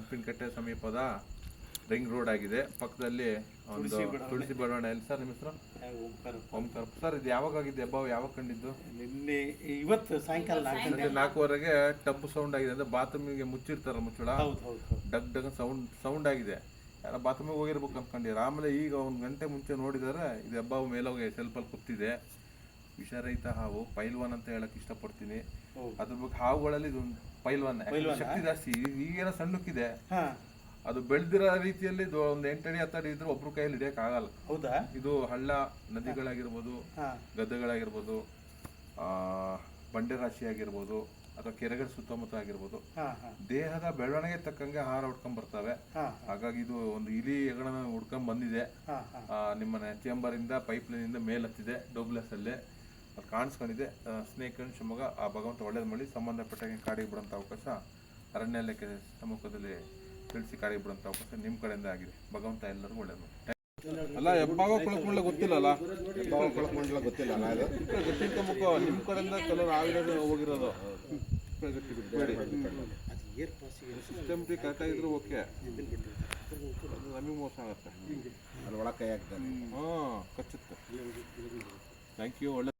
ಉಪ್ಪಿನಕಟ್ಟೆ ಸಮೀಪದ ring road ಆಗಿದೆ. ಪಕ್ಕದಲ್ಲಿ ಒಂದು ತುಳಸಿ ಬಡಾವಣೆ. ಎಲ್ಲಿ ಸರ್ ನಿಮ್ಮ ಹೆಸರು? ಓಂಕಾರ. ಸರ್ ಇದು ಯಾವಾಗ ಆಗಿದೆ ಹಬ್ಬ? ಯಾವಾಗ ಕಂಡಿದ್ದು? ನಿನ್ನೆ ಇವತ್ತು ಸಾಯಂಕಾಲ ಸಂಜೆ ನಾಲ್ಕೂವರೆಗೆ ಟಬ್ ಸೌಂಡ್ ಆಗಿದೆ. ಅಂದ್ರೆ ಬಾತ್ರೂಮಿಗೆ ಮುಚ್ಚಿರ್ತಾರ ಮುಚ್ಚಳ? ಹೌದು ಹೌದು ಹೌದು. ಡಗ್ ಡಗ್ ಸೌಂಡ್ ಸೌಂಡ್ ಆಗಿದೆ. ಯಾರ ಬಾತ್ರೂಮಿಗೆ ಹೋಗಿರ್ಬೇಕು ಅನ್ಕೊಂಡಿರ ಆಮೇಲೆ ಈಗ ಒಂದು ಗಂಟೆ ಮುಂಚೆ ನೋಡಿದರೆ ಇದು ಹಬ್ಬ ಮೇಲೋಗಿ ಸೆಲ್ಫಲ್ಲಿ ಕೂತಿದೆ. ವಿಷರಹಿತ ಹಾವು ಪೈಲ್ವಾನ್ ಅಂತ ಹೇಳಕ್ ಇಷ್ಟಪಡ್ತೀನಿ. ಅದ್ರ ಬಗ್ಗೆ ಹಾವುಗಳಲ್ಲಿ ಇದು ಪೈಲ್ವಾನ್? ಶಕ್ತಿ ಜಾಸ್ತಿ ಈಗೇನ ಸಣ್ಣಕ್ಕಿದೆ. ಅದು ಬೆಳೆದಿರೋ ರೀತಿಯಲ್ಲಿ ಇದು ಒಂದು ಎಂಟಡಿ ಹತ್ತಡಿ ಇದ್ರೆ ಒಬ್ರು ಕೈಯಲ್ಲಿ ಹಿಡಿಯಕ್ ಆಗಲ್ಲ. ಹೌದಾ? ಇದು ಹಳ್ಳ ನದಿಗಳಾಗಿರ್ಬೋದು ಗದ್ದೆಗಳಾಗಿರ್ಬೋದು ಆ, ಬಂಡೆ ರಾಶಿ ಆಗಿರ್ಬೋದು ಅಥವಾ ಕೆರೆಗಳ ಸುತ್ತಮುತ್ತ ಆಗಿರ್ಬೋದು. ದೇಹದ ಬೆಳವಣಿಗೆ ತಕ್ಕಂಗೆ ಆಹಾರ ಹುಡ್ಕೊಂಡ್ ಬರ್ತವೆ. ಹಾಗಾಗಿ ಇದು ಒಂದು ಇಲಿ ಹೆಗಣನ ಹುಡ್ಕೊಂಡ್ ಬಂದಿದೆ. ನಿಮ್ಮನೆ ಚೇಂಬರ್ ಇಂದ ಪೈಪ್ ಲೈನ್ ಇಂದ ಮೇಲ್ ಹತ್ತಿದೆ ಡೋಗ್ಲೆಸ್ ಅಲ್ಲಿ ಅದು ಕಾಣಿಸ್ಕೊಂಡಿದೆ. ಸ್ನೇಕ್ ಅಂಡ್ ಶಿವಮೊಗ್ಗ ಆ ಭಗವಂತ ಒಳ್ಳೇದು ಮಾಡಿ ಸಂಬಂಧಪಟ್ಟ ಕಾಡಿಗೆ ಬಿಡೋಂಥ ಅವಕಾಶ ಅರಣ್ಯ ಇಲಾಖೆ ಸಮ್ಮುಖದಲ್ಲಿ ತಿಳಿಸಿ ಕಾಡಿಗೆ ಬಿಡೋಂಥ ಅವಕಾಶ ನಿಮ್ಮ ಕಡೆಯಿಂದ ಆಗಿದೆ. ಭಗವಂತ ಎಲ್ಲರಿಗೂ ಒಳ್ಳೇದು ಮಾಡಿ ಅಲ್ಲ ಹೆಬ್ಬಾಗ ಕೊಳಕೊಂಡ್ಲ ಗೊತ್ತಿಲ್ಲಲ್ಲ? ಕೊಳಕೊಂಡ್ಲ ಗೊತ್ತಿಲ್ಲ ಗೊತ್ತಿಲ್ಲ ಮುಖ ನಿಮ್ಮ ಕಡೆಯಿಂದ ಕೆಲವರು ಆಗಿರೋದು ಹೋಗಿರೋದು. ಬೇಡಿ ಅದು ಏರ್ ಪಾಸಿಗೆ ಸಿಸ್ಟಮ್ ಕರೆಕ್ಟ್ ಆಗಿದ್ರು ಓಕೆ ನಮಗೆ ಮೋಸ ಆಗುತ್ತೆ. ಅಲ್ಲಿ ಒಳಗೆ ಕೈ ಹಾಕ್ತಾರೆ. ಹಾಂ ಕಚ್ಚುತ್ತೆ. ಥ್ಯಾಂಕ್ ಯು ಒಳ್ಳೆ